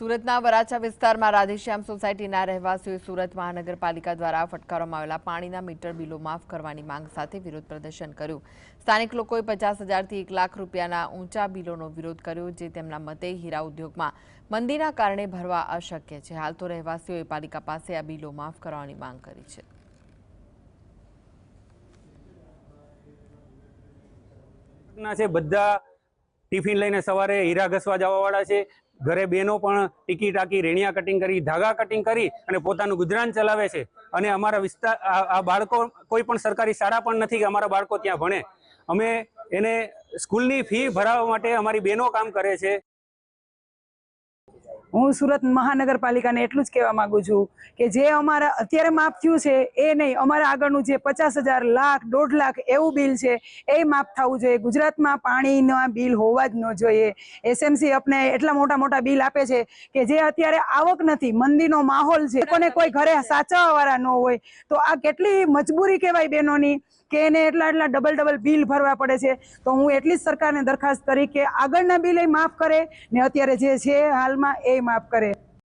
સુરતના વરાછા વિસ્તારમાં રાધેશ્યામ સોસાયટીના રહેવાસીઓએ સુરત મહાનગરપાલિકા દ્વારા ફટકારવામાં આવેલા પાણીના મીટર બિલો માફ કરવાની માંગ સાથે વિરોધ પ્રદર્શન કર્યું. સ્થાનિક લોકોએ પચાસ હજારથી એક લાખ રૂપિયાના ઊંચા બિલોનો વિરોધ કર્યો, જે તેમના મતે હીરા ઉદ્યોગમાં મંદીના કારણે ભરવા અશક્ય છે. હાલ તો રહેવાસીઓએ પાલિકા પાસે આ બિલો માફ કરવાની માંગ કરી છે. બધા ટિફિન લઈને સવારે હીરા ઘસવા જવાવાળા છે. ઘરે બહેનો પણ ટીકી ટાકી રેણિયા કટિંગ કરી, ધાગા કટિંગ કરી અને પોતાનું ગુજરાન ચલાવે છે. અને અમારા વિસ્તાર આ બાળકો કોઈ પણ સરકારી શાળા પણ નથી કે અમારા બાળકો ત્યાં ભણે. અમે એને સ્કૂલની ફી ભરાવવા માટે અમારી બહેનો કામ કરે છે. હું સુરત મહાનગરપાલિકાને એટલું જ કહેવા માંગુ છું કે જે અમારા, અત્યારે માફ થયું છે, એ નહીં, અમારા આગળનું જે પચાસ હજાર, લાખ, દોઢ લાખ એવું બિલ છે, એ માફ થવું જોઈએ. ગુજરાતમાં પાણીના બિલ હોવા જ ન જોઈએ. એસએમસી આપણે એટલા મોટા મોટા બિલ આપે છે કે જે અત્યારે આવક નથી, મંદીનો માહોલ છે. કોને કોઈ ઘરે સાચવવાવાળા ન હોય. તો આ કેટલી મજબૂરી કહેવાય બહેનોની કે એને એટલા એટલા ડબલ ડબલ બિલ ભરવા પડે છે. તો હું એટલી જ સરકારને દરખાસ્ત કરી કે આગળના બિલ એ માફ કરે. ને અત્યારે જે છે હાલમાં એ માફ કરે.